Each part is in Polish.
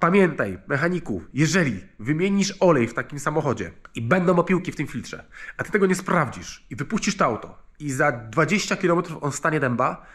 Pamiętaj, mechaniku, jeżeli wymienisz olej w takim samochodzie i będą opiłki w tym filtrze, a ty tego nie sprawdzisz i wypuścisz to auto i za 20 km on stanie dęba,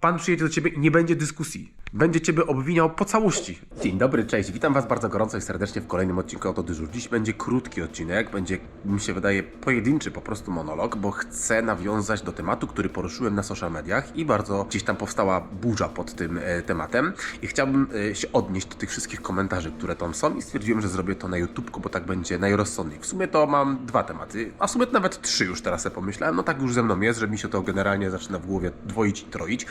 pan przyjedzie do ciebie i nie będzie dyskusji. Będzie ciebie obwiniał po całości. Dzień dobry, cześć. Witam was bardzo gorąco i serdecznie w kolejnym odcinku Auto Dyżur. Dziś będzie krótki odcinek, będzie, mi się wydaje, pojedynczy po prostu monolog, bo chcę nawiązać do tematu, który poruszyłem na social mediach i bardzo gdzieś tam powstała burza pod tym e, tematem i chciałbym e, się odnieść do tych wszystkich komentarzy, które tam są i stwierdziłem, że zrobię to na YouTube, bo tak będzie najrozsądniej. W sumie to mam dwa tematy, a w sumie nawet trzy już teraz sobie pomyślałem. No tak już ze mną jest, że mi się to generalnie zaczyna w głowie dwoić i troić.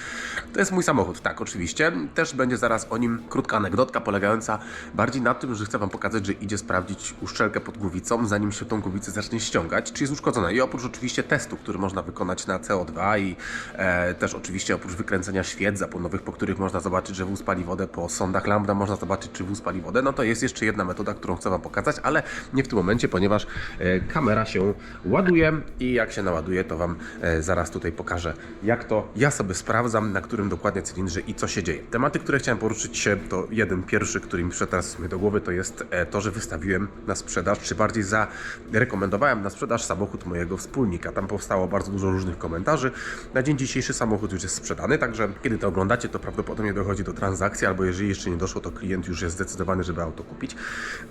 To jest mój samochód, tak, oczywiście. Też będzie zaraz o nim krótka anegdotka polegająca bardziej na tym, że chcę Wam pokazać, że idzie sprawdzić uszczelkę pod głowicą, zanim się tą głowicę zacznie ściągać, czy jest uszkodzona. I oprócz oczywiście testu, który można wykonać na CO2 i e, też oczywiście oprócz wykręcenia świec zapłonowych, po których można zobaczyć, że wóz pali wodę, po sondach lambda można zobaczyć, czy wóz pali wodę, no to jest jeszcze jedna metoda, którą chcę Wam pokazać, ale nie w tym momencie, ponieważ e, kamera się ładuje i jak się naładuje, to Wam e, zaraz tutaj pokażę, jak to ja sobie sprawdzam, na którym dokładnie cylindrze i co się dzieje. Tematy, które chciałem poruszyć to jeden pierwszy, który mi przyszedł teraz do głowy, to jest e, to, że wystawiłem na sprzedaż, czy bardziej zarekomendowałem na sprzedaż samochód mojego wspólnika. Tam powstało bardzo dużo różnych komentarzy. Na dzień dzisiejszy samochód już jest sprzedany, także kiedy to oglądacie, to prawdopodobnie dochodzi do transakcji, albo jeżeli jeszcze nie doszło, to klient już jest zdecydowany, żeby auto kupić.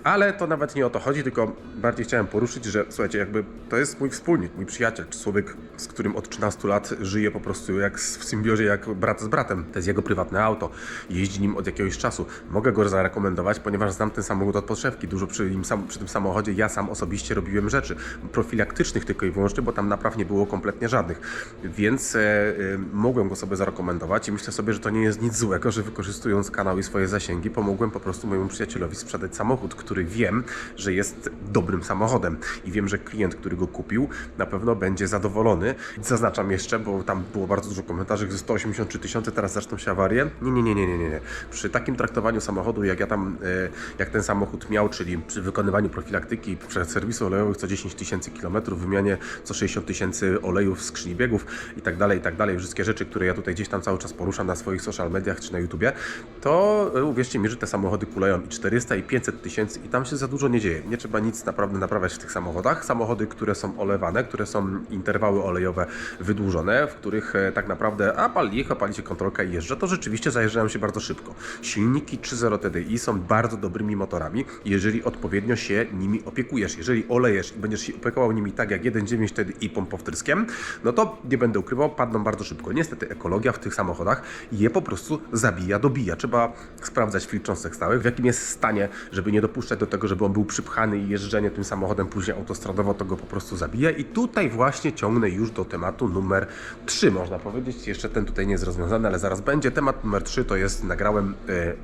Ale to nawet nie o to chodzi, tylko bardziej chciałem poruszyć, że słuchajcie, jakby to jest mój wspólnik, mój przyjaciel, człowiek, z którym od 13 lat żyję po prostu jak w symbiozie, jak brat z bratem. To jest jego prywatne auto. Jeździ nim od jakiegoś czasu. Mogę go zarekomendować, ponieważ znam ten samochód od podszewki. Dużo przy, nim sam, przy tym samochodzie ja sam osobiście robiłem rzeczy profilaktycznych tylko i wyłącznie, bo tam napraw nie było kompletnie żadnych. Więc e, e, mogłem go sobie zarekomendować i myślę sobie, że to nie jest nic złego, że wykorzystując kanał i swoje zasięgi, pomogłem po prostu mojemu przyjacielowi sprzedać samochód, który wiem, że jest dobrym samochodem i wiem, że klient, który go kupił, na pewno będzie zadowolony. Zaznaczam jeszcze, bo tam było bardzo dużo komentarzy, że 183 tysiące, teraz zaczną się awarie. Nie, nie, nie, nie, nie, nie, nie. Przy takim traktowaniu samochodu, jak ja tam, e, jak ten samochód miał, czyli przy wykonywaniu profilaktyki przez serwisy olejowych co 10 tysięcy kilometrów, wymianie co 60 tysięcy olejów skrzyni biegów i tak dalej, i tak dalej, wszystkie rzeczy, które ja tutaj gdzieś tam cały czas poruszam na swoich social mediach czy na YouTubie, to e, uwierzcie mi, że te samochody kuleją i 400 i 500 tysięcy i tam się za dużo nie dzieje. Nie trzeba nic naprawdę naprawiać w tych samochodach. Samochody, które są olewane, które są interwały olejowe wydłużone, w których e, tak naprawdę a pali licho, się kontrolka i jeżdża, to rzeczywiście zajeżdżają się bardzo szybko. Silniki 3.0 TDI są bardzo dobrymi motorami, jeżeli odpowiednio się nimi opiekujesz. Jeżeli olejesz i będziesz się opiekował nimi tak jak 1.9 TDI pompą wtryskiem, no to nie będę ukrywał, padną bardzo szybko. Niestety ekologia w tych samochodach je po prostu zabija, dobija. Trzeba sprawdzać filtr cząstek stałych, w jakim jest stanie, żeby nie dopuszczać do tego, żeby on był przypchany i jeżdżenie tym samochodem później autostradowo to go po prostu zabija. I tutaj właśnie ciągnę już do tematu numer 3, można powiedzieć. Jeszcze ten tutaj nie jest rozwiązany, ale zaraz będzie. Temat numer 3 to jest, nagrałem e, e,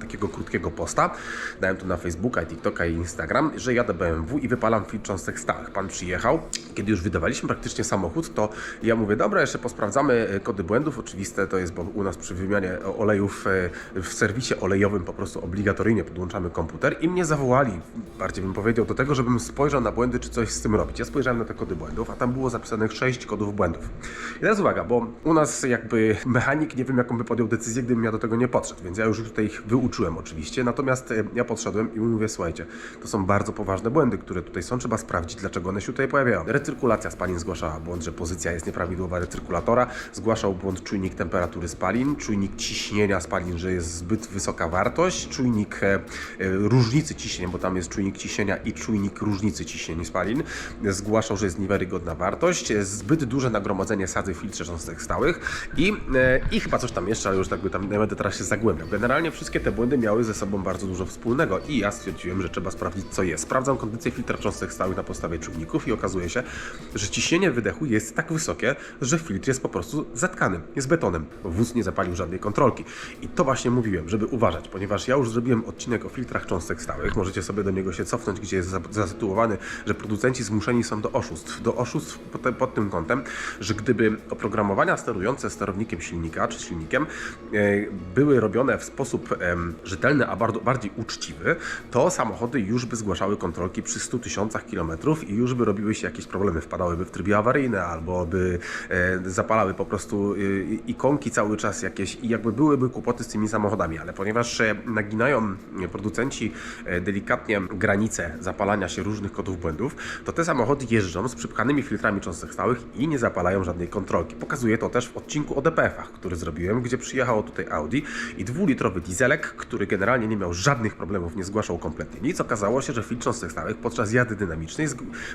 takiego krótkiego posta, dałem to na Facebooka, TikToka i Instagram, że jadę BMW i wypalam filtr cząstek stałych. Pan przyjechał, kiedy już wydawaliśmy praktycznie samochód, to ja mówię, dobra, jeszcze posprawdzamy e, kody błędów. Oczywiste to jest, bo u nas przy wymianie olejów w serwisie olejowym po prostu obligatoryjnie podłączamy komputer i mnie zawołali, bardziej bym powiedział, do tego, żebym spojrzał na błędy, czy coś z tym robić. Ja spojrzałem na te kody błędów, a tam było zapisanych 6 kodów błędów. I teraz uwaga, bo u nas jakby mechanik, nie wiem jaką by podjął decyzję, gdybym ja do tego nie podszedł, więc ja już tutaj ich wyuczyłem oczywiście, natomiast e, ja podszedłem i mówię, słuchajcie, to są bardzo poważne błędy, które tutaj są, trzeba sprawdzić, dlaczego one się tutaj pojawiają. Recyrkulacja spalin zgłaszała błąd, że pozycja jest nieprawidłowa recyrkulatora, zgłaszał błąd czujnik temperatury spalin, czujnik ciśnienia spalin, że jest zbyt wysoka wartość, czujnik e, e, różnicy ciśnienia, bo tam jest czujnik ciśnienia i czujnik różnicy ciśnień spalin, zgłaszał, że jest niewiarygodna wartość, zbyt duże nagromadzenie sadzy w filtrze cząstek stałych i, i chyba coś tam jeszcze, ale już tak by tam nie będę teraz się zagłębiał. Generalnie wszystkie te błędy miały ze sobą bardzo dużo wspólnego i ja stwierdziłem, że trzeba sprawdzić co jest. Sprawdzam kondycję filtra cząstek stałych na podstawie czujników i okazuje się, że ciśnienie wydechu jest tak wysokie, że filtr jest po prostu zatkany, jest betonem. Wóz nie zapalił żadnej kontrolki. I to właśnie mówiłem, żeby uważać, ponieważ ja już zrobiłem odcinek o filtrach cząstek stałych. Możecie sobie do niego się cofnąć, gdzie jest za- zatytułowany, że producenci zmuszeni są do oszustw. Do oszustw pod tym kątem, że gdyby oprogramowania sterujące sterownikiem silnika czy silnikiem e, były robione w sposób rzetelny, a bardziej uczciwy, to samochody już by zgłaszały kontrolki przy 100 tysiącach kilometrów i już by robiły się jakieś problemy, wpadałyby w trybie awaryjne albo by e, zapalały po prostu e, ikonki cały czas jakieś i jakby byłyby kłopoty z tymi samochodami, ale ponieważ e, naginają e, producenci delikatnie granice zapalania się różnych kodów błędów, to te samochody jeżdżą z przypchanymi filtrami cząstek stałych i nie zapalają żadnej kontrolki. Pokazuję to też w odcinku o DPF-ach, który zrobiłem, gdzie przyjechało tutaj Audi i dwulitrowy dieselek, który generalnie nie miał żadnych problemów, nie zgłaszał kompletnie nic. Okazało się, że filtr stałych podczas jazdy dynamicznej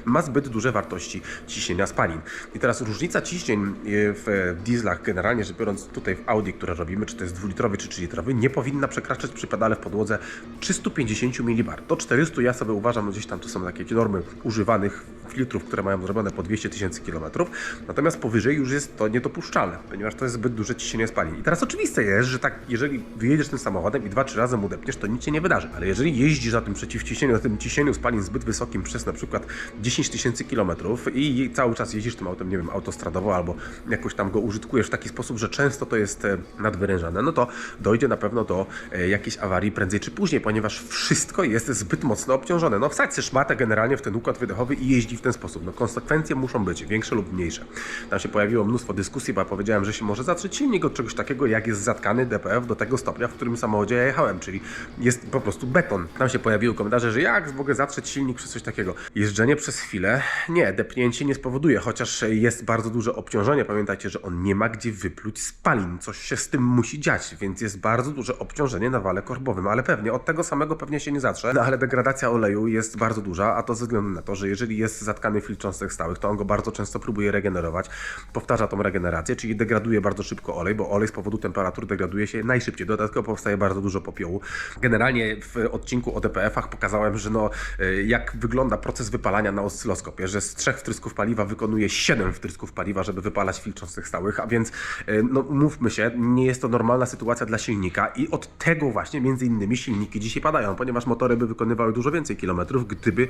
ma zbyt duże wartości ciśnienia spalin. I teraz różnica ciśnień e, w dieslach, generalnie rzecz biorąc tutaj w Audi, które robimy, czy to jest dwulitrowy, czy trzylitrowy, nie powinna przekraczać przy pedale w podłodze 350 mB. Do 400 ja sobie uważam, no gdzieś tam to są takie normy używanych filtrów, które mają zrobione po 200 tysięcy kilometrów, natomiast powyżej już jest to niedopuszczalne, ponieważ to jest zbyt duże ciśnienie spalin. I teraz oczywiste jest, że tak, jeżeli wyjedziesz tym samochodem i dwa, trzy razy mu depniesz, to nic się nie wydarzy, ale jeżeli jeździsz na tym przeciwciśnieniu, na tym ciśnieniu spalin zbyt wysokim przez na przykład 10 tysięcy kilometrów i cały czas jeździsz tym autem, nie wiem, autostradowo albo jakoś tam go użytkujesz w taki sposób, że często to jest e, nadwyrężane, no to dojdzie na pewno do e, jakiejś awarii prędzej czy później, ponieważ wszystko jest zbyt mocno obciążone. No wsadź szmatę generalnie w ten układ wydechowy i jeździ w ten sposób. No konsekwencje muszą być większe lub mniejsze. Tam się pojawiło mnóstwo dyskusji, bo ja powiedziałem, że się może zatrzeć silnik od czegoś takiego, jak jest zatkany DPF do tego stopnia, w którym samochodzie ja jechałem, czyli jest po prostu beton. Tam się pojawiły komentarze, że jak mogę zatrzeć silnik przez coś takiego. Jeżdżenie przez chwilę, nie, depnięcie nie spowoduje, chociaż jest bardzo duże obciążenie. Pamiętajcie, że on nie ma gdzie wypluć spalin. Coś się z tym musi dziać, więc jest bardzo duże obciążenie na wale korbowym, ale pewnie od tego samego pewnie się nie zatrze, no ale degradacja oleju jest bardzo duża, a to ze względu na to, że jeżeli jest zatkany filtr cząstek stałych, to on go bardzo często próbuje regenerować, powtarza tą regenerację, czyli degraduje bardzo szybko olej, bo olej z powodu temperatur degraduje się najszybciej. Dodatkowo powstaje bardzo dużo popiołu. Generalnie w odcinku o DPF-ach pokazałem, że no, y, jak wygląda proces wypalania na oscyloskopie, że z trzech wtrysków paliwa wykonuje 7 wtrysków paliwa, żeby wypalać filtr cząstek stałych, a więc y, no, mówmy się, nie jest to normalna sytuacja dla silnika i od tego właśnie między innymi silniki dzisiaj padają, ponieważ motory by wykonywały dużo więcej kilometrów, gdyby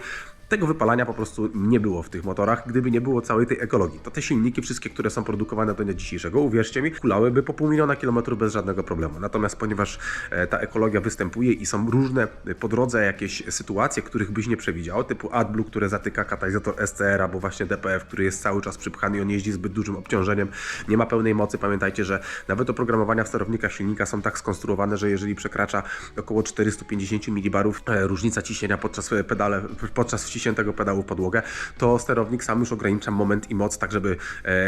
tego wypalania po prostu nie było w tych motorach, gdyby nie było całej tej ekologii. To te silniki wszystkie, które są produkowane do dnia dzisiejszego, uwierzcie mi, kulałyby po pół miliona kilometrów bez żadnego problemu. Natomiast ponieważ e, ta ekologia występuje i są różne po drodze jakieś sytuacje, których byś nie przewidział, typu AdBlue, które zatyka katalizator SCR, albo właśnie DPF, który jest cały czas przypchany i on jeździ zbyt dużym obciążeniem, nie ma pełnej mocy. Pamiętajcie, że nawet oprogramowania w sterownikach silnika są tak skonstruowane, że jeżeli przekracza około 450 mB e, różnica ciśnienia podczas e, pedale, podczas wciśniętego pedału w podłogę, to sterownik sam już ogranicza moment i moc, tak żeby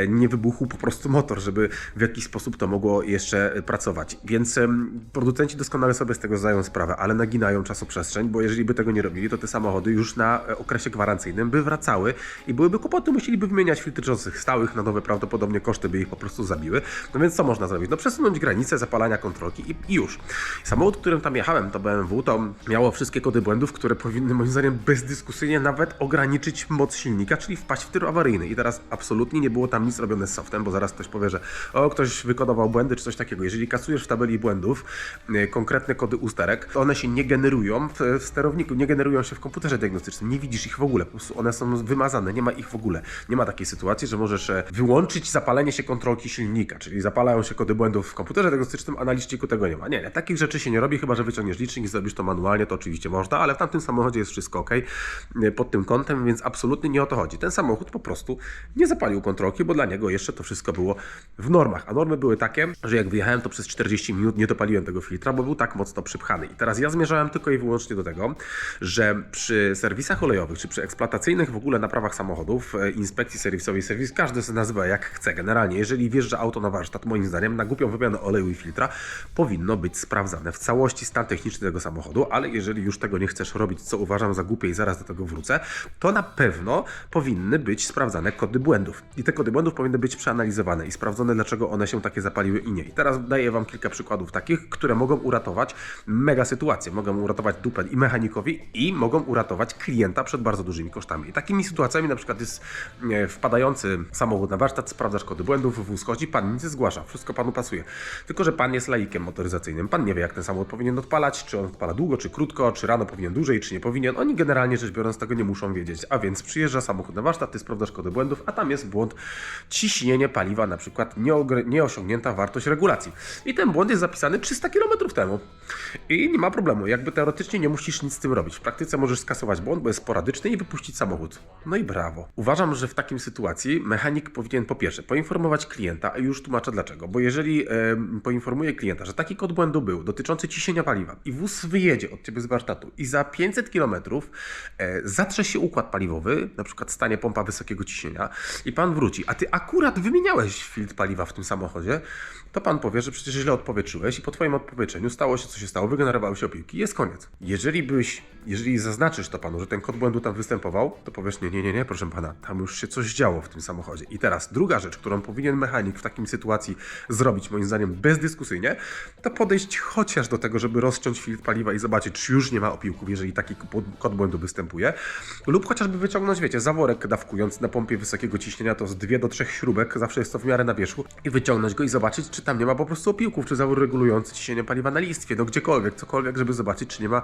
nie wybuchł po prostu motor, żeby w jakiś sposób to mogło jeszcze e, pracować. Więc producenci doskonale sobie z tego zdają sprawę, ale naginają czasoprzestrzeń, bo jeżeli by tego nie robili, to te samochody już na e, okresie gwarancyjnym by wracały i byłyby kłopoty, musieliby wymieniać filtry cząstek stałych, na nowe prawdopodobnie koszty by ich po prostu zabiły. No więc co można zrobić? No przesunąć granicę zapalania kontrolki i, i już. Samochód, którym tam jechałem, to BMW, to miało wszystkie kody błędów, które powinny moim zdaniem bezdyskusyjnie nawet ograniczyć moc silnika, czyli wpaść w tryb awaryjny. I teraz absolutnie nie było tam nic robione z softem, bo zaraz ktoś powie, że o, ktoś wykodował błędy czy coś takiego. Jeżeli kasujesz w tabeli błędów e, konkretne kody usterek, one się nie generują w, sterowniku, nie generują się w komputerze diagnostycznym. Nie widzisz ich w ogóle, po prostu one są wymazane, nie ma ich w ogóle. Nie ma takiej sytuacji, że możesz e, wyłączyć zapalenie się kontrolki silnika, czyli zapalają się kody błędów w komputerze diagnostycznym, a na liczniku tego nie ma. Nie, nie, takich rzeczy się nie robi, chyba że wyciągniesz licznik i zrobisz to manualnie, to oczywiście można, ale w tamtym samochodzie jest wszystko ok pod tym kątem, więc absolutnie nie o to chodzi. Ten samochód po prostu nie zapalił kontrolki, bo dla niego jeszcze to wszystko było w normach. A normy były takie, że jak wyjechałem, to przez 40 minut nie dopaliłem tego filtra, bo był tak mocno przypchany. I teraz ja zmierzałem tylko i wyłącznie do tego, że przy serwisach olejowych, czy przy eksploatacyjnych w ogóle naprawach samochodów, e, inspekcji serwisowej, serwis każdy sobie nazywa jak chce. Generalnie, jeżeli wjeżdża auto na warsztat, moim zdaniem, na głupią wymianę oleju i filtra, powinno być sprawdzane w całości stan techniczny tego samochodu, ale jeżeli już tego nie chcesz robić, co uważam za głupie i zaraz do tego wrócę, to na pewno powinny być sprawdzane kody błędów. I te kody błędów powinny być przeanalizowane i sprawdzone, dlaczego one się takie zapaliły i nie. I teraz daję Wam kilka przykładów takich, które mogą uratować mega sytuację. Mogą uratować dupę i mechanikowi i mogą uratować klienta przed bardzo dużymi kosztami. I takimi sytuacjami na przykład jest e, wpadający samochód na warsztat, sprawdzasz kody błędów, wóz chodzi, Pan nic nie zgłasza, wszystko Panu pasuje. Tylko, że Pan jest laikiem motoryzacyjnym, Pan nie wie jak ten samochód powinien odpalać, czy on odpala długo, czy krótko, czy rano powinien dłużej, czy nie powinien. Oni generalnie rzecz biorąc tego nie muszą wiedzieć. A więc przyjeżdża samochód na warsztat, Ty sprawdzasz kody błędów, a tam jest błąd ciśnienie paliwa, na przykład nieosiągnięta wartość regulacji. I ten błąd jest zapisany 300 km temu. I nie ma problemu, jakby teoretycznie nie musisz nic z tym robić. W praktyce możesz skasować błąd, bo jest sporadyczny i wypuścić samochód. No i brawo. Uważam, że w takim sytuacji mechanik powinien po pierwsze poinformować klienta, a już tłumaczę dlaczego. Bo jeżeli e, poinformuje klienta, że taki kod błędu był dotyczący ciśnienia paliwa i wóz wyjedzie od ciebie z warsztatu i za 500 km e, zatrze się układ paliwowy, na przykład stanie pompa wysokiego ciśnienia i pan wróci, a ty akurat wymieniałeś filtr paliwa w tym samochodzie, to pan powie, że przecież źle odpowietrzyłeś i po twoim odpowietrzeniu stało się co się stało, wygenerowały się opiłki jest koniec. Jeżeli byś, jeżeli zaznaczysz to panu, że ten kod błędu tam występował, to powiesz nie, nie, nie, nie, proszę pana, tam już się coś działo w tym samochodzie. I teraz druga rzecz, którą powinien mechanik w takim sytuacji zrobić, moim zdaniem bezdyskusyjnie, to podejść chociaż do tego, żeby rozciąć filtr paliwa i zobaczyć, czy już nie ma opiłków, jeżeli taki kod błędu występuje, lub chociażby wyciągnąć, wiecie, zaworek dawkując na pompie wysokiego ciśnienia, to z dwie do trzech śrubek, zawsze jest to w miarę na wierzchu, i wyciągnąć go i zobaczyć, czy tam nie ma po prostu opiłków, czy zawór regulujący ciśnienie paliwa na listwie, no gdziekolwiek, cokolwiek, żeby zobaczyć, czy nie ma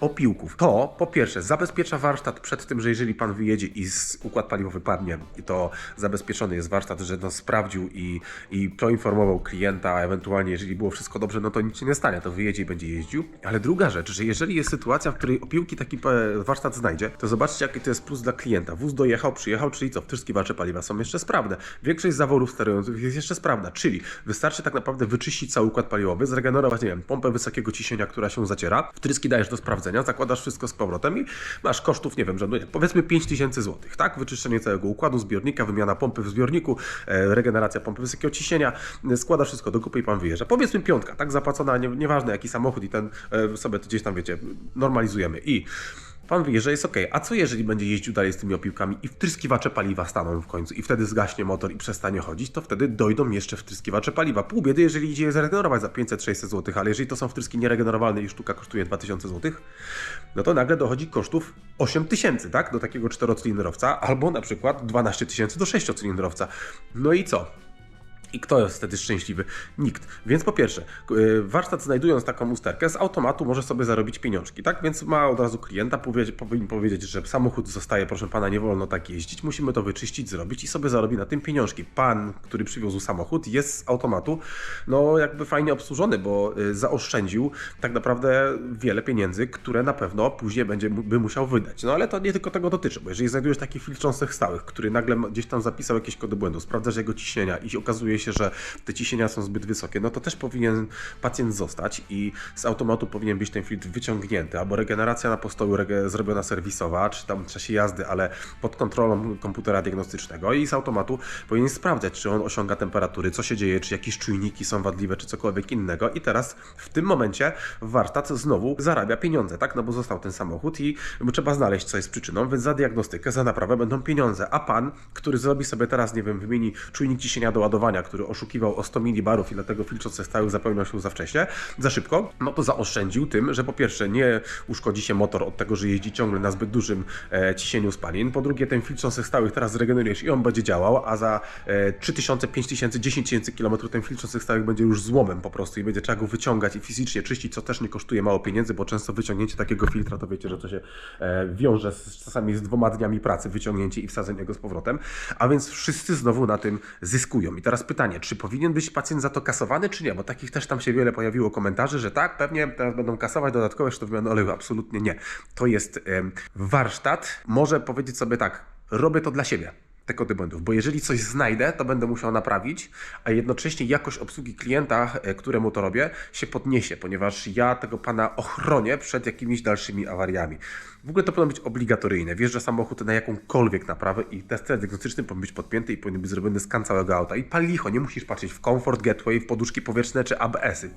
opiłków. To po pierwsze zabezpiecza warsztat przed tym, że jeżeli pan wyjedzie i układ paliwowy padnie, to zabezpieczony jest warsztat, że no sprawdził i, i poinformował klienta, a ewentualnie jeżeli było wszystko dobrze, no to nic się nie stanie, to wyjedzie i będzie jeździł. Ale druga rzecz, że jeżeli jest sytuacja, w której opiłki taki e, warsztat znajdzie, to zobaczcie, jaki to jest plus dla klienta. Wóz dojechał, przyjechał, czyli co, wtryskiwacze paliwa są jeszcze sprawne. Większość zaworów sterujących jest jeszcze sprawna, czyli wystarczy tak naprawdę wyczyścić cały układ paliwowy, zregenerować, nie wiem, pompę wysokiego ciśnienia, która się zaciera, wtryski dajesz do sprawdzenia, zakładasz wszystko z powrotem i masz kosztów, nie wiem, rzędu, nie, powiedzmy 5000 zł, tak? Wyczyszczenie całego układu, zbiornika, wymiana pompy w zbiorniku, e, regeneracja pompy wysokiego ciśnienia, e, składasz wszystko do kupy i pan wyjeżdża. Powiedzmy piątka, tak? Zapłacona, nie, nieważne jaki samochód i ten e, sobie to gdzieś tam, wiecie, normalizujemy i Pan wie, że jest ok. A co jeżeli będzie jeździł dalej z tymi opiłkami i wtryskiwacze paliwa staną w końcu i wtedy zgaśnie motor i przestanie chodzić, to wtedy dojdą jeszcze wtryskiwacze paliwa. Pół biedy, jeżeli idzie je zregenerować za 500-600 zł, ale jeżeli to są wtryski nieregenerowalne i sztuka kosztuje 2000 zł, no to nagle dochodzi kosztów 8000, tak? Do takiego czterocylindrowca albo na przykład 12 tysięcy do sześciocylindrowca. No i co? I kto jest wtedy szczęśliwy? Nikt. Więc po pierwsze, y, warsztat znajdując taką usterkę, z automatu może sobie zarobić pieniążki, tak? Więc ma od razu klienta, powinien powiedzieć, że samochód zostaje, proszę pana, nie wolno tak jeździć, musimy to wyczyścić, zrobić i sobie zarobi na tym pieniążki. Pan, który przywiózł samochód, jest z automatu, no jakby fajnie obsłużony, bo y, zaoszczędził tak naprawdę wiele pieniędzy, które na pewno później będzie by musiał wydać. No ale to nie tylko tego dotyczy, bo jeżeli znajdujesz taki filtr cząstek stałych, który nagle gdzieś tam zapisał jakieś kody błędu, sprawdzasz jego ciśnienia i okazuje się, że te ciśnienia są zbyt wysokie, no to też powinien pacjent zostać i z automatu powinien być ten filtr wyciągnięty, albo regeneracja na postoju zrobiona serwisowa, czy tam w czasie jazdy, ale pod kontrolą komputera diagnostycznego i z automatu powinien sprawdzać, czy on osiąga temperatury, co się dzieje, czy jakieś czujniki są wadliwe, czy cokolwiek innego i teraz w tym momencie warsztat znowu zarabia pieniądze, tak? No bo został ten samochód i trzeba znaleźć, co jest przyczyną, więc za diagnostykę, za naprawę będą pieniądze, a pan, który zrobi sobie teraz, nie wiem, wymieni czujnik ciśnienia do ładowania, który oszukiwał o 100 milibarów i dlatego filtr stały zapełniał się za wcześnie, za szybko, no to zaoszczędził tym, że po pierwsze nie uszkodzi się motor od tego, że jeździ ciągle na zbyt dużym e, ciśnieniu spalin, po drugie ten filtr stałych teraz zregenerujesz i on będzie działał, a za e, 3000, 5000, 10 tysięcy kilometrów ten filtr stałych będzie już złomem po prostu i będzie trzeba go wyciągać i fizycznie czyścić, co też nie kosztuje mało pieniędzy, bo często wyciągnięcie takiego filtra to wiecie, że to się e, wiąże z, czasami z dwoma dniami pracy, wyciągnięcie i wsadzenie go z powrotem, a więc wszyscy znowu na tym zyskują. I teraz pytanie, czy powinien być pacjent za to kasowany, czy nie? Bo takich też tam się wiele pojawiło komentarzy, że tak, pewnie teraz będą kasować dodatkowe wymiany oleju. Absolutnie nie. To jest warsztat. Może powiedzieć sobie tak, robię to dla siebie te kody błędów, bo jeżeli coś znajdę, to będę musiał naprawić, a jednocześnie jakość obsługi klienta, e, któremu to robię, się podniesie, ponieważ ja tego pana ochronię przed jakimiś dalszymi awariami. W ogóle to powinno być obligatoryjne. Wjeżdża samochód na jakąkolwiek naprawę i test diagnostyczny powinien być podpięty i powinien być zrobiony skan całego auta. I pal licho, nie musisz patrzeć w Comfort Gateway, w poduszki powietrzne czy ABS-y.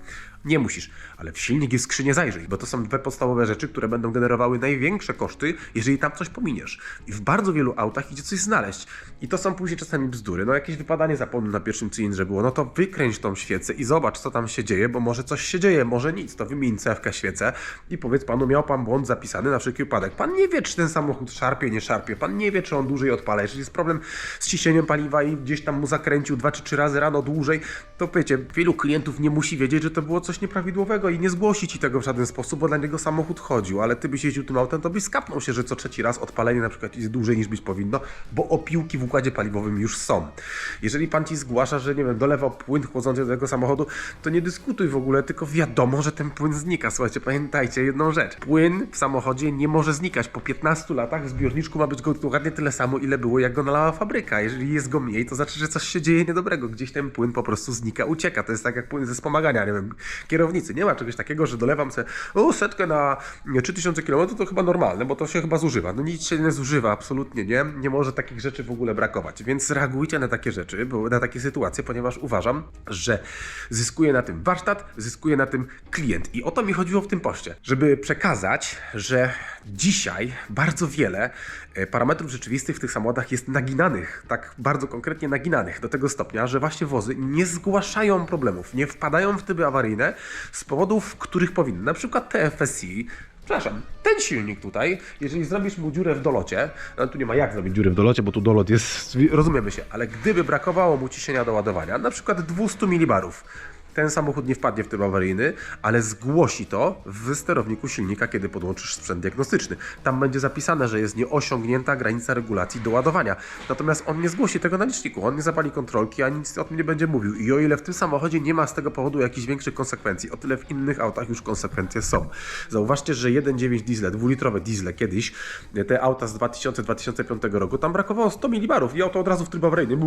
Nie musisz, ale w silnik i w skrzynię zajrzyj, bo to są dwie podstawowe rzeczy, które będą generowały największe koszty, jeżeli tam coś pominiesz. I w bardzo wielu autach idzie coś znaleźć. I to są później czasami bzdury. No jakieś wypadanie zapomnę na pierwszym cylindrze było, no to wykręć tą świecę i zobacz, co tam się dzieje, bo może coś się dzieje, może nic. To wymień cewkę świecę i powiedz panu, miał pan błąd zapisany na wszelki Pan nie wie, czy ten samochód szarpie, nie szarpie. Pan nie wie, czy on dłużej odpala. Jeżeli jest problem z ciśnieniem paliwa i gdzieś tam mu zakręcił dwa czy trzy razy rano dłużej, to wiecie, wielu klientów nie musi wiedzieć, że to było coś nieprawidłowego i nie zgłosi ci tego w żaden sposób, bo dla niego samochód chodził, ale ty byś jeździł tym autem, to byś skapnął się, że co trzeci raz odpalenie na przykład jest dłużej niż być powinno, bo opiłki w układzie paliwowym już są. Jeżeli pan ci zgłasza, że nie wiem, dolewał płyn chłodzący do tego samochodu, to nie dyskutuj w ogóle, tylko wiadomo, że ten płyn znika. Słuchajcie, pamiętajcie jedną rzecz. Płyn w samochodzie nie może znikać. Po 15 latach w zbiorniczku ma być go dokładnie tyle samo, ile było, jak go nalała fabryka. Jeżeli jest go mniej, to znaczy, że coś się dzieje niedobrego. Gdzieś ten płyn po prostu znika, ucieka. To jest tak jak płyn ze wspomagania, nie wiem, kierownicy. Nie ma czegoś takiego, że dolewam sobie o, setkę na nie, 3000 km, to chyba normalne, bo to się chyba zużywa. No nic się nie zużywa, absolutnie nie. Nie może takich rzeczy w ogóle brakować. Więc reagujcie na takie rzeczy, na takie sytuacje, ponieważ uważam, że zyskuje na tym warsztat, zyskuje na tym klient. I o to mi chodziło w tym poście, żeby przekazać, że dzisiaj bardzo wiele e, parametrów rzeczywistych w tych samochodach jest naginanych, tak bardzo konkretnie naginanych, do tego stopnia, że właśnie wozy nie zgłaszają problemów, nie wpadają w typy awaryjne z powodów, których powinny. Na przykład TFSI Przepraszam, ten silnik tutaj, jeżeli zrobisz mu dziurę w dolocie, no tu nie ma jak zrobić dziury w dolocie, bo tu dolot jest, rozumiemy się, ale gdyby brakowało mu ciśnienia do ładowania, na przykład 200 milibarów, ten samochód nie wpadnie w tryb awaryjny, ale zgłosi to w sterowniku silnika, kiedy podłączysz sprzęt diagnostyczny. Tam będzie zapisane, że jest nieosiągnięta granica regulacji do ładowania. Natomiast on nie zgłosi tego na liczniku, on nie zapali kontrolki, ani nic o tym nie będzie mówił. I o ile w tym samochodzie nie ma z tego powodu jakichś większych konsekwencji, o tyle w innych autach już konsekwencje są. Zauważcie, że 1.9 diesle, dwulitrowe diesle kiedyś, te auta z 2000-2005 roku, tam brakowało 100 milibarów i auto od razu w tryb awaryjny,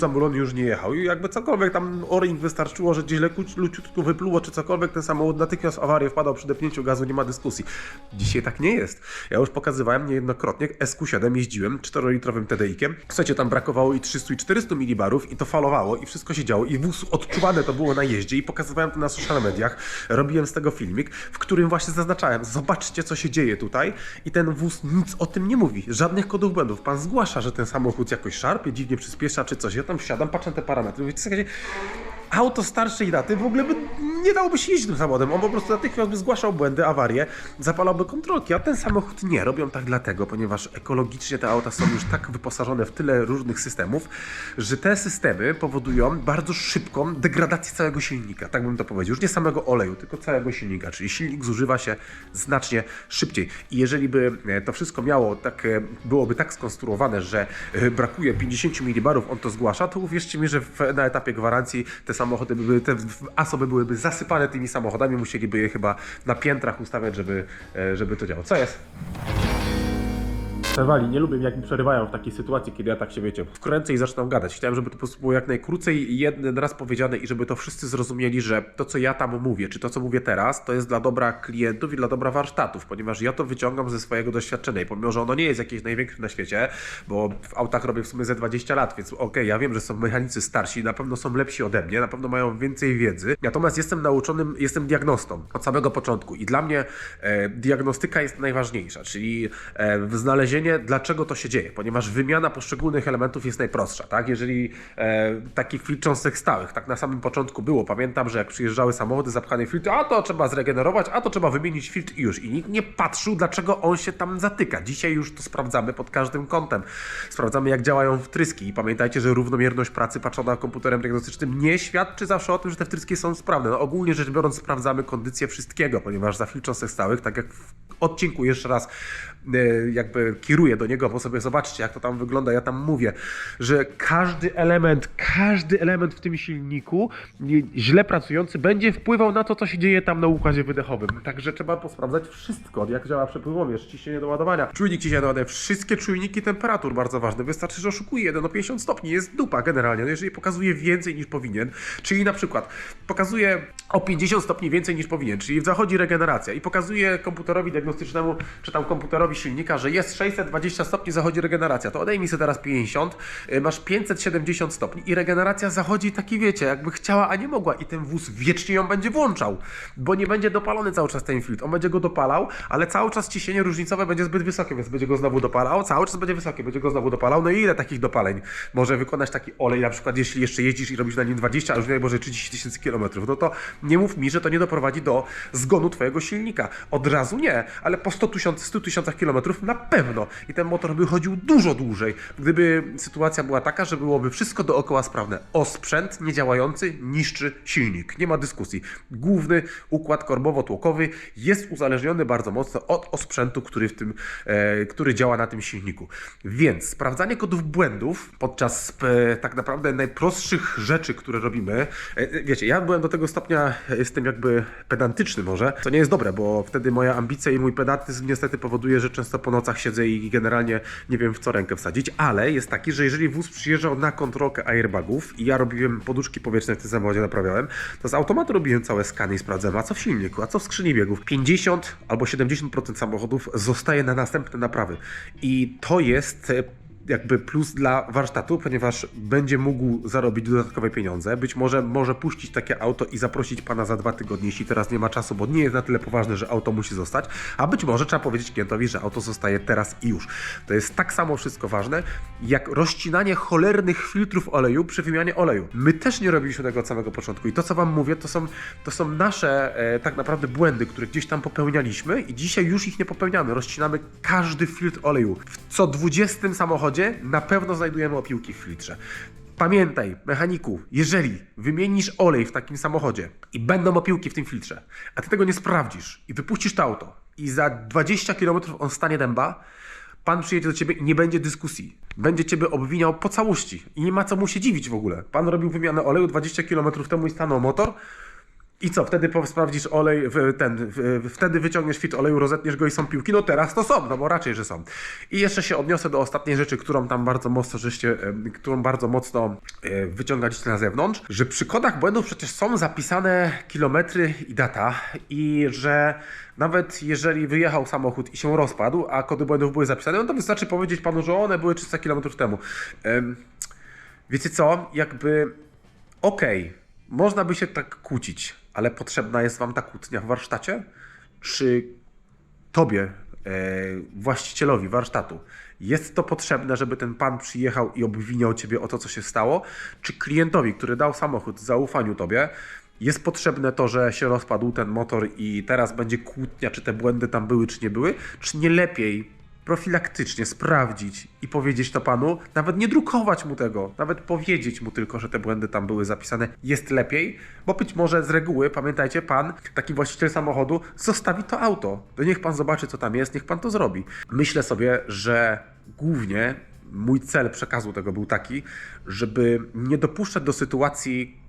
zamulony już nie jechał. I jakby cokolwiek tam o-ring wystarczyło, że gdzieś lekko luciutko wypluło, czy cokolwiek, ten samochód natychmiast awarię wpadał przy depnięciu gazu, nie ma dyskusji. Dzisiaj tak nie jest. Ja już pokazywałem niejednokrotnie, SQ7 jeździłem 4-litrowym TDI-kiem. Słuchajcie, tam brakowało i 300 i 400 milibarów i to falowało i wszystko się działo i wóz odczuwane to było na jeździe i pokazywałem to na social mediach. Robiłem z tego filmik, w którym właśnie zaznaczałem, zobaczcie co się dzieje tutaj i ten wóz nic o tym nie mówi. Żadnych kodów błędów. Pan zgłasza, że ten samochód jakoś szarpie, dziwnie przyspiesza czy coś. Ja tam wsiadam, patrzę na te parametry. Mówię, auto starszej daty w ogóle by nie dałoby się jeździć tym samochodem. On po prostu natychmiast by zgłaszał błędy, awarie, zapalałby kontrolki, a ten samochód nie. Robią tak dlatego, ponieważ ekologicznie te auta są już tak wyposażone w tyle różnych systemów, że te systemy powodują bardzo szybką degradację całego silnika. Tak bym to powiedział. Już nie samego oleju, tylko całego silnika. Czyli silnik zużywa się znacznie szybciej. I jeżeli by e, to wszystko miało tak, e, byłoby tak skonstruowane, że e, brakuje 50 milibarów, on to zgłasza, to uwierzcie mi, że na etapie gwarancji te samochody by były, te ASO byłyby zasypane tymi samochodami, musieliby je chyba na piętrach ustawiać, żeby, e, żeby to działało. Co jest? Przerwali, nie lubię jak mi przerywają w takiej sytuacji, kiedy ja tak się wiecie, wkręcę i zaczynam gadać. Chciałem, żeby to po prostu było jak najkrócej jeden raz powiedziane i żeby to wszyscy zrozumieli, że to co ja tam mówię, czy to co mówię teraz, to jest dla dobra klientów i dla dobra warsztatów, ponieważ ja to wyciągam ze swojego doświadczenia i pomimo, że ono nie jest jakieś największe na świecie, bo w autach robię w sumie ze 20 lat, więc okej, ja wiem, że są mechanicy starsi, na pewno są lepsi ode mnie, na pewno mają więcej wiedzy, natomiast jestem nauczonym, jestem diagnostą od samego początku i dla mnie e, diagnostyka jest najważniejsza, czyli e, znalezienie dlaczego to się dzieje, ponieważ wymiana poszczególnych elementów jest najprostsza, tak? Jeżeli e, takich filtr cząstek stałych, tak na samym początku było, pamiętam, że jak przyjeżdżały samochody zapchane filtry, a to trzeba zregenerować, a to trzeba wymienić filtr i już. I nikt nie patrzył, dlaczego on się tam zatyka. Dzisiaj już to sprawdzamy pod każdym kątem. Sprawdzamy, jak działają wtryski i pamiętajcie, że równomierność pracy patrzona komputerem diagnostycznym nie świadczy zawsze o tym, że te wtryski są sprawne. No, ogólnie rzecz biorąc sprawdzamy kondycję wszystkiego, ponieważ za filtr cząstek stałych, tak jak w odcinku jeszcze raz jakby kieruję do niego, bo sobie zobaczcie, jak to tam wygląda. Ja tam mówię, że każdy element, każdy element w tym silniku źle pracujący będzie wpływał na to, co się dzieje tam na układzie wydechowym. Także trzeba posprawdzać wszystko, jak działa przepływomierz, ciśnienie do ładowania, czujnik ciśnienia do ładowania, wszystkie czujniki temperatur, bardzo ważne. Wystarczy, że oszukuje jeden o 50 stopni, jest dupa generalnie. No jeżeli pokazuje więcej niż powinien, czyli na przykład pokazuje o 50 stopni więcej niż powinien, czyli zachodzi regeneracja i pokazuje komputerowi diagnostycznemu, czy tam komputerowi silnika, że jest 620 stopni, zachodzi regeneracja, to odejmij sobie teraz 50, y, masz 570 stopni i regeneracja zachodzi taki, wiecie, jakby chciała, a nie mogła. I ten wóz wiecznie ją będzie włączał, bo nie będzie dopalony cały czas ten filtr, on będzie go dopalał, ale cały czas ciśnienie różnicowe będzie zbyt wysokie, więc będzie go znowu dopalał, cały czas będzie wysokie, będzie go znowu dopalał, no i ile takich dopaleń? Może wykonać taki olej, na przykład jeśli jeszcze jeździsz i robisz na nim 20, a już może 30 tysięcy kilometrów, no to nie mów mi, że to nie doprowadzi do zgonu twojego silnika. Od razu nie, ale po 100 tysiącach 100 tysiącach kilometrów na pewno. i ten motor by chodził dużo dłużej, gdyby sytuacja była taka, że byłoby wszystko dookoła sprawne. Osprzęt niedziałający niszczy silnik, nie ma dyskusji. Główny układ korbowo-tłokowy jest uzależniony bardzo mocno od osprzętu, który, w tym, e, który działa na tym silniku. Więc sprawdzanie kodów błędów podczas e, tak naprawdę najprostszych rzeczy, które robimy, e, wiecie, ja byłem do tego stopnia, jestem jakby pedantyczny może, co nie jest dobre, bo wtedy moja ambicja i mój pedantyzm niestety powoduje, że często po nocach siedzę i generalnie nie wiem w co rękę wsadzić, ale jest taki, że jeżeli wóz przyjeżdżał na kontrolkę airbagów i ja robiłem poduszki powietrzne w tym samochodzie, naprawiałem, to z automatu robiłem całe skany i sprawdzałem, a co w silniku, a co w skrzyni biegów. 50 albo 70% samochodów zostaje na następne naprawy i to jest e, jakby plus dla warsztatu, ponieważ będzie mógł zarobić dodatkowe pieniądze. Być może może puścić takie auto i zaprosić pana za dwa tygodnie, jeśli teraz nie ma czasu, bo nie jest na tyle poważne, że auto musi zostać. A być może trzeba powiedzieć klientowi, że auto zostaje teraz i już. To jest tak samo wszystko ważne, jak rozcinanie cholernych filtrów oleju przy wymianie oleju. My też nie robiliśmy tego od samego początku i to, co wam mówię, to są, to są nasze e, tak naprawdę błędy, które gdzieś tam popełnialiśmy i dzisiaj już ich nie popełniamy. Rozcinamy każdy filtr oleju. W co 20 samochodzie na pewno znajdujemy opiłki w filtrze. Pamiętaj, mechaniku, jeżeli wymienisz olej w takim samochodzie i będą opiłki w tym filtrze, a ty tego nie sprawdzisz i wypuścisz to auto i za 20 km on stanie dęba, pan przyjedzie do ciebie i nie będzie dyskusji. Będzie ciebie obwiniał po całości i nie ma co mu się dziwić w ogóle. Pan robił wymianę oleju 20 km temu i stanął motor, i co, wtedy sprawdzisz olej, ten, wtedy wyciągniesz fit oleju, rozetniesz go i są piłki. No teraz to są, no bo raczej, że są. I jeszcze się odniosę do ostatniej rzeczy, którą tam bardzo mocno żeście, którą bardzo mocno e, wyciągaliście na zewnątrz, że przy kodach błędów przecież są zapisane kilometry i data i że nawet jeżeli wyjechał samochód i się rozpadł, a kody błędów były zapisane, no to wystarczy powiedzieć panu, że one były 300 km temu. Em, Wiecie co, jakby okej, można by się tak kłócić, ale potrzebna jest wam ta kłótnia w warsztacie? Czy tobie, e, właścicielowi warsztatu, jest to potrzebne, żeby ten pan przyjechał i obwiniał ciebie o to, co się stało? Czy klientowi, który dał samochód w zaufaniu tobie, jest potrzebne to, że się rozpadł ten motor i teraz będzie kłótnia, czy te błędy tam były, czy nie były? Czy nie lepiej profilaktycznie sprawdzić i powiedzieć to panu, nawet nie drukować mu tego, nawet powiedzieć mu tylko, że te błędy tam były zapisane, jest lepiej, bo być może z reguły, pamiętajcie, pan, taki właściciel samochodu, zostawi to auto. To niech pan zobaczy, co tam jest, niech pan to zrobi. Myślę sobie, że głównie mój cel przekazu tego był taki, żeby nie dopuszczać do sytuacji,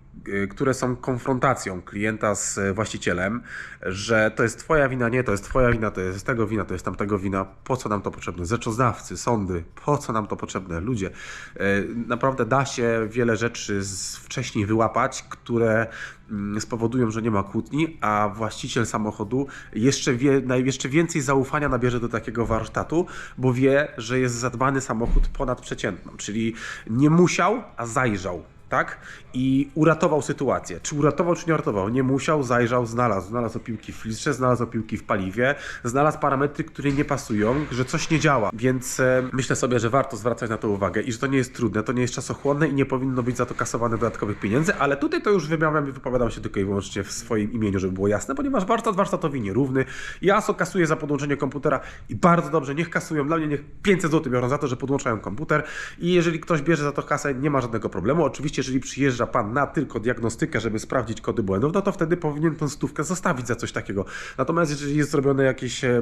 które są konfrontacją klienta z y, właścicielem, że to jest twoja wina, nie, to jest twoja wina, to jest tego wina, to jest tamtego wina, po co nam to potrzebne? Rzeczoznawcy, sądy, po co nam to potrzebne? Ludzie. Y, Naprawdę da się wiele rzeczy wcześniej wyłapać, które mm, spowodują, że nie ma kłótni, a właściciel samochodu jeszcze, wie, jeszcze więcej zaufania nabierze do takiego warsztatu, bo wie, że jest zadbany samochód ponad przeciętną, czyli nie musiał, a zajrzał. Tak? I uratował sytuację. Czy uratował, czy nie uratował? Nie musiał, zajrzał, znalazł. Znalazł opiłki w filtrze, znalazł opiłki w paliwie, znalazł parametry, które nie pasują, że coś nie działa. Więc e, myślę sobie, że warto zwracać na to uwagę i że to nie jest trudne, to nie jest czasochłonne i nie powinno być za to kasowane dodatkowych pieniędzy, ale tutaj to już wymawiam i wypowiadam się tylko i wyłącznie w swoim imieniu, żeby było jasne, ponieważ warsztat warsztatowi nierówny. Ja ASO kasuje za podłączenie komputera i bardzo dobrze, niech kasują. Dla mnie niech 500 zł biorą za to, że podłączają komputer i jeżeli ktoś bierze za to kasę, nie ma żadnego problemu. Oczywiście, jeżeli przyjeżdża pan na tylko diagnostykę, żeby sprawdzić kody błędów, no to wtedy powinien tą stówkę zostawić za coś takiego. Natomiast jeżeli jest zrobione jakieś, e,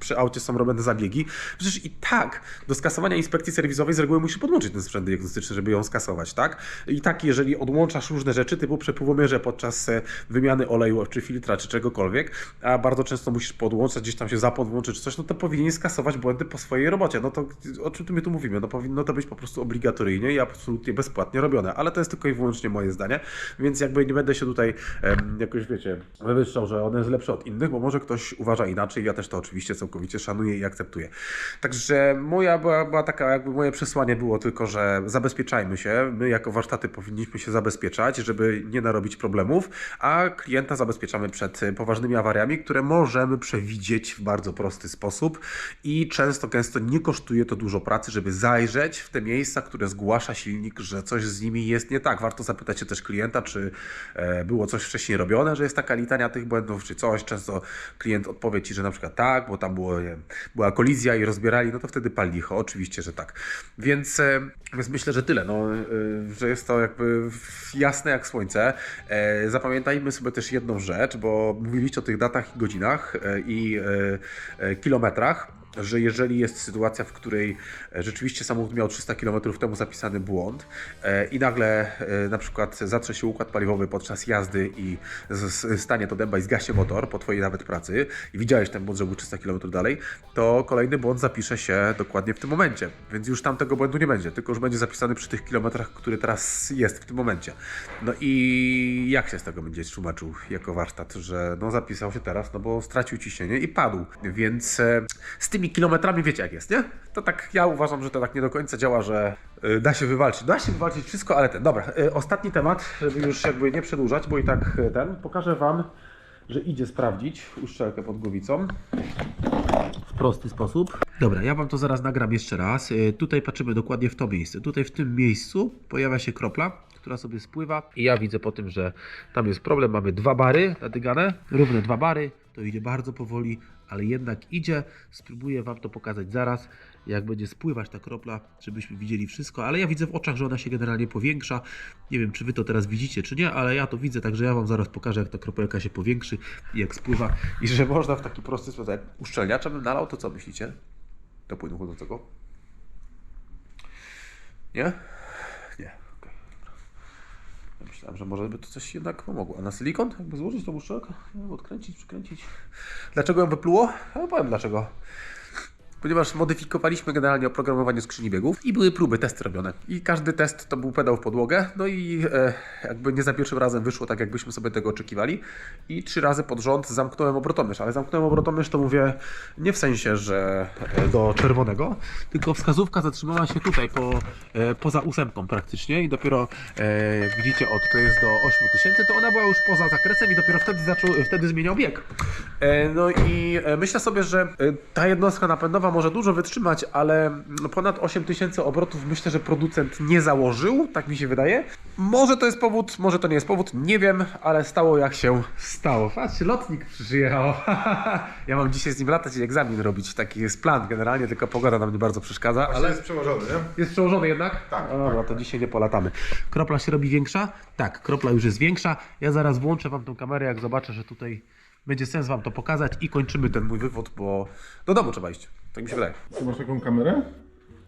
przy aucie są robione zabiegi, przecież i tak do skasowania inspekcji serwisowej z reguły musisz podłączyć ten sprzęt diagnostyczny, żeby ją skasować, tak? I tak, jeżeli odłączasz różne rzeczy typu przepływomierze podczas e, wymiany oleju, czy filtra, czy czegokolwiek, a bardzo często musisz podłączać, gdzieś tam się zapłon włączy, czy coś, no to powinien skasować błędy po swojej robocie. No to o czym my tu mówimy? No powinno to być po prostu obligatoryjnie i absolutnie bezpłatnie robione, ale to jest tylko i wyłącznie moje zdanie, więc jakby nie będę się tutaj jakoś, wiecie, wywyższał, że one jest lepsze od innych, bo może ktoś uważa inaczej, ja też to oczywiście całkowicie szanuję i akceptuję. Także moja była, była taka, jakby moje przesłanie było tylko, że zabezpieczajmy się, my jako warsztaty powinniśmy się zabezpieczać, żeby nie narobić problemów, a klienta zabezpieczamy przed poważnymi awariami, które możemy przewidzieć w bardzo prosty sposób i często, gęsto nie kosztuje to dużo pracy, żeby zajrzeć w te miejsca, które zgłasza silnik, że coś z nimi jest nie tak. Warto zapytać się też klienta, czy e, było coś wcześniej robione, że jest taka litania tych błędów, czy coś. Często klient odpowie Ci, że na przykład tak, bo tam było, nie była kolizja i rozbierali, no to wtedy pal licho. Oczywiście, że tak. Więc, e, więc myślę, że tyle, no, e, że jest to jakby jasne jak słońce. Zapamiętajmy sobie też jedną rzecz, bo mówiliście o tych datach i godzinach i kilometrach że jeżeli jest sytuacja, w której e, rzeczywiście samochód miał 300 km temu zapisany błąd e, i nagle e, na przykład zatrze się układ paliwowy podczas jazdy i stanie to dęba i zgaśnie motor po Twojej nawet pracy i widziałeś ten błąd, że był 300 km dalej, to kolejny błąd zapisze się dokładnie w tym momencie. Więc już tam tego błędu nie będzie, tylko już będzie zapisany przy tych kilometrach, który teraz jest w tym momencie. No i jak się z tego będzie tłumaczył jako warsztat, że no zapisał się teraz, no bo stracił ciśnienie i padł. Więc z tymi kilometrami wiecie jak jest, nie? To tak, ja uważam, że to tak nie do końca działa, że y, da się wywalczyć. Da się wywalczyć wszystko, ale ten. Dobra, y, ostatni temat, żeby już jakby nie przedłużać, bo i tak y, ten, pokażę Wam, że idzie sprawdzić uszczelkę pod głowicą w prosty sposób. Dobra, ja Wam to zaraz nagram jeszcze raz. Tutaj patrzymy dokładnie w to miejsce. Tutaj w tym miejscu pojawia się kropla, która sobie spływa i ja widzę po tym, że tam jest problem. Mamy dwa bary nadygane, równe dwa bary. To idzie bardzo powoli, ale jednak idzie. Spróbuję Wam to pokazać zaraz, jak będzie spływać ta kropla, żebyśmy widzieli wszystko. Ale ja widzę w oczach, że ona się generalnie powiększa. Nie wiem, czy Wy to teraz widzicie, czy nie, ale ja to widzę, także ja Wam zaraz pokażę, jak ta kropelka się powiększy i jak spływa. I że można w taki prosty sposób, jak uszczelniacza bym nalał, to co myślicie? Do płynu chłodzącego? Nie? Nie. Myślałem, że może by to coś jednak pomogło. A na silikon? Jakby złożyć tą uszczelkę? Nie wiem, odkręcić, przykręcić. Dlaczego ją wypluło? Ja powiem dlaczego. Ponieważ modyfikowaliśmy generalnie oprogramowanie skrzyni biegów i były próby, testy robione. I każdy test to był pedał w podłogę, no i e, jakby nie za pierwszym razem wyszło tak, jakbyśmy sobie tego oczekiwali. I trzy razy pod rząd zamknąłem obrotomierz, ale zamknąłem obrotomierz to mówię nie w sensie, że e, do czerwonego, tylko wskazówka zatrzymała się tutaj, po, e, poza ósemką praktycznie i dopiero e, jak widzicie, od to jest do 8000, to ona była już poza zakresem i dopiero wtedy zaczął, wtedy zmieniał bieg. E, no i e, myślę sobie, że e, ta jednostka napędowa może dużo wytrzymać, ale no, ponad 8000 obrotów myślę, że producent nie założył, tak mi się wydaje. Może to jest powód, może to nie jest powód, nie wiem, ale stało jak się stało. Patrzcie, lotnik przyjechał. ja mam dzisiaj z nim latać i egzamin robić, taki jest plan generalnie, tylko pogoda nam nie bardzo przeszkadza, Ale ale... jest przełożony, nie? Jest przełożony jednak? Tak, No dobra, to dzisiaj nie polatamy. Kropla się robi większa? Tak, kropla już jest większa. Ja zaraz włączę Wam tą kamerę, jak zobaczę, że tutaj będzie sens Wam to pokazać i kończymy ten mój wywód, bo do domu trzeba iść. Tak mi się wydaje. Ty masz taką kamerę?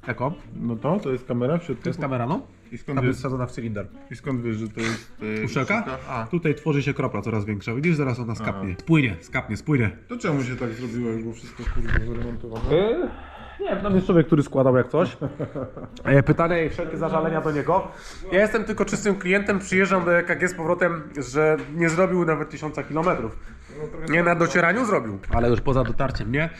Jako? No to, to jest kamera w środku. To jest kamera, no? I skąd, Tam wiesz, jest wsadzona w cylinder. I skąd wiesz, że to jest... E, Uszczelka? A, Tutaj tworzy się kropla coraz większa. Widzisz, zaraz ona skapnie. Spłynie, skapnie, spłynie. to czemu się tak zrobiło, jak było wszystko kurde wyremontowane? Nie wiem, tam jest człowiek, który składał jak coś. E, Pytania i wszelkie zażalenia do niego. Ja jestem tylko czystym klientem, przyjeżdżam do EKG z powrotem, że nie zrobił nawet tysiąca kilometrów. No, Nie na docieraniu zrobił. Ale już poza dotarciem, nie?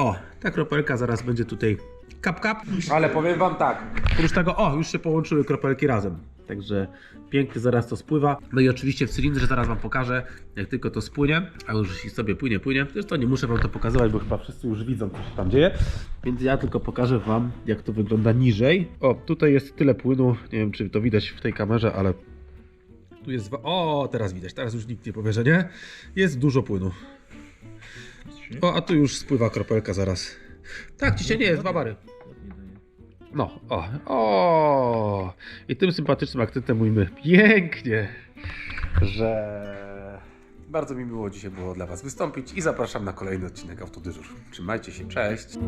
O, ta kropelka zaraz będzie tutaj kap kap. Ale powiem wam tak, oprócz tego, o, już się połączyły kropelki razem. Także pięknie zaraz to spływa. No i oczywiście w cylindrze zaraz wam pokażę, jak tylko to spłynie, a już jeśli sobie płynie, płynie. Zresztą nie muszę wam to pokazywać, bo chyba wszyscy już widzą, co się tam dzieje. Więc ja tylko pokażę wam, jak to wygląda niżej. O, tutaj jest tyle płynu, nie wiem czy to widać w tej kamerze, ale tu jest. O, teraz widać, teraz już nikt nie powie, że nie. Jest dużo płynu. O, a tu już spływa kropelka zaraz. Tak, dzisiaj nie jest, dwa bary. No, o, o. I tym sympatycznym akcentem mówimy pięknie, że bardzo mi miło dzisiaj było dla Was wystąpić i zapraszam na kolejny odcinek Autodyżur. Trzymajcie się, cześć.